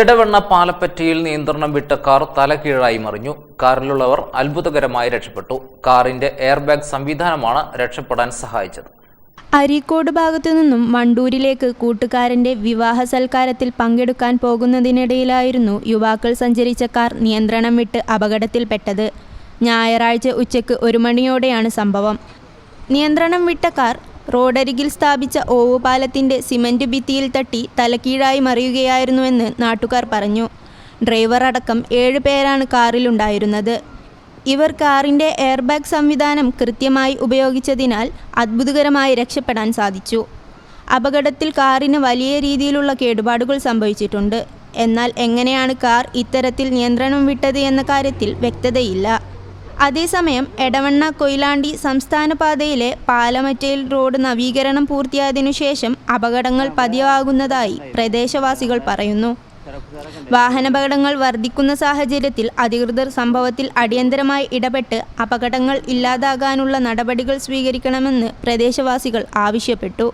എടവണ്ണ പാലപ്പറ്റയിൽ നിയന്ത്രണം വിട്ട കാർ തലകീഴായി മറിഞ്ഞു. കാറിലുള്ളവർ അത്ഭുതകരമായി രക്ഷപ്പെട്ടു. കാറിന്റെ എയർബാഗ് സംവിധാനമാണ് രക്ഷപ്പെടാൻ സഹായിച്ചത്. അരീക്കോട് ഭാഗത്തു നിന്നും വണ്ടൂരിലേക്ക് കൂട്ടുകാരന്റെ വിവാഹ സൽക്കാരത്തിൽ പങ്കെടുക്കാൻ പോകുന്നതിനിടയിലായിരുന്നു യുവാക്കൾ സഞ്ചരിച്ച കാർ നിയന്ത്രണം വിട്ട് അപകടത്തിൽപ്പെട്ടത്. ഞായറാഴ്ച ഉച്ചയ്ക്ക് ഒരു മണിയോടെയാണ് സംഭവം. നിയന്ത്രണം വിട്ട കാർ റോഡരികിൽ സ്ഥാപിച്ച ഓവുപാലത്തിന്റെ സിമന്റ് ഭിത്തിയിൽ തട്ടി തലക്കീഴായി മറിയുകയായിരുന്നുവെന്ന് നാട്ടുകാർ പറഞ്ഞു. ഡ്രൈവർ അടക്കം ഏഴ് പേരാണ് കാറിലുണ്ടായിരുന്നത്. ഇവർ കാറിന്റെ എയർബാഗ് സംവിധാനം കൃത്യമായി ഉപയോഗിച്ചതിനാൽ അത്ഭുതകരമായി രക്ഷപ്പെടാൻ സാധിച്ചു. അപകടത്തിൽ കാറിന് വലിയ രീതിയിലുള്ള കേടുപാടുകൾ സംഭവിച്ചിട്ടുണ്ട്. എന്നാൽ എങ്ങനെയാണ് കാർ ഇത്തരത്തിൽ നിയന്ത്രണം വിട്ടത് എന്ന കാര്യത്തിൽ വ്യക്തതയില്ല. അതേസമയം എടവണ്ണ കൊയിലാണ്ടി സംസ്ഥാന പാതയിലെ പാലമറ്റയിൽ റോഡ് നവീകരണം പൂർത്തിയായതിനു ശേഷം അപകടങ്ങൾ പതിവാകുന്നതായി പ്രദേശവാസികൾ പറയുന്നു. വാഹനാപകടങ്ങൾ വർദ്ധിക്കുന്ന സാഹചര്യത്തിൽ അധികൃതർ സംഭവത്തിൽ അടിയന്തരമായി ഇടപെട്ട് അപകടങ്ങൾ ഇല്ലാതാകാനുള്ള നടപടികൾ സ്വീകരിക്കണമെന്ന് പ്രദേശവാസികൾ ആവശ്യപ്പെട്ടു.